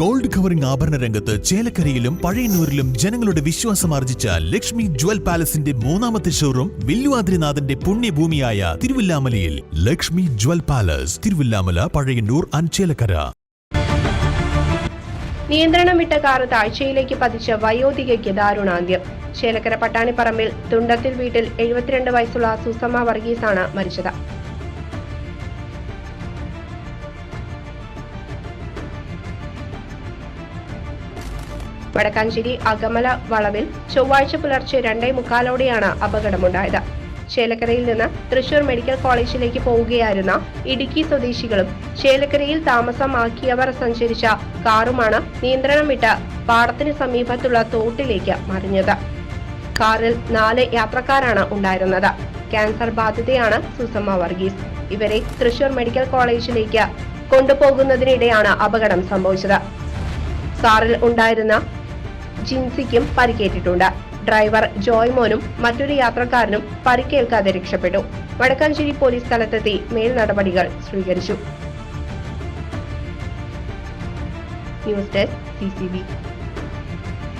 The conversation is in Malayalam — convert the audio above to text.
ഗോൾഡ് കവറിംഗ് ആഭരണ രംഗത്ത് ചേലക്കരയിലും പഴയന്നൂരിലും ജനങ്ങളുടെ വിശ്വാസം ആർജിച്ച ലക്ഷ്മി ജ്വൽ പാലസിന്റെ മൂന്നാമത്തെ ഷോറൂം വില്ലുവാദ്രിനാഥന്റെ പുണ്യഭൂമിയായ തിരുവില്ലാമലയിൽ. ലക്ഷ്മി ജ്വൽ പാലസ് തിരുവില്ലാമല പഴയന്നൂർ അഞ്ചേലക്കര ചേലക്കര. നിയന്ത്രണം വിട്ട കാർ താഴ്ചയിലേക്ക് പതിച്ച വയോധികയ്ക്ക് ദാരുണാന്ത്യം. ചേലക്കര പട്ടാണിപ്പറമ്പിൽ തുണ്ടത്തിൽ വീട്ടിൽ എഴുപത്തിരണ്ട് വയസ്സുള്ള സുസമ്മ വർഗീസാണ് മരിച്ചത്. വടക്കാഞ്ചേരി അകമല വളവിൽ ചൊവ്വാഴ്ച പുലർച്ചെ രണ്ടേ മുക്കാലോടെയാണ് അപകടമുണ്ടായത്. ചേലക്കരയിൽ നിന്ന് തൃശൂർ മെഡിക്കൽ കോളേജിലേക്ക് പോവുകയായിരുന്ന ഇടുക്കി സ്വദേശികളും ചേലക്കരയിൽ താമസമാക്കിയവർ സഞ്ചരിച്ച കാറുമാണ് നിയന്ത്രണം വിട്ട് പാടത്തിന് സമീപത്തുള്ള തോട്ടിലേക്ക് മറിഞ്ഞത്. കാറിൽ നാല് യാത്രക്കാരാണ് ഉണ്ടായിരുന്നത്. ക്യാൻസർ ബാധിതയാണ് സുസമ്മ വർഗീസ്. ഇവരെ തൃശൂർ മെഡിക്കൽ കോളേജിലേക്ക് കൊണ്ടുപോകുന്നതിനിടെയാണ് അപകടം സംഭവിച്ചത്. കാറിൽ ഉണ്ടായിരുന്ന ജിൻസിക്കും പരിക്കേറ്റിട്ടുണ്ട്. ഡ്രൈവർ ജോയ്മോനും മറ്റൊരു യാത്രക്കാരനും പരിക്കേൽക്കാതെ രക്ഷപ്പെട്ടു. വടക്കാഞ്ചേരി പോലീസ് സ്ഥലത്തെത്തി മേൽ നടപടികൾ സ്വീകരിച്ചു. News desk C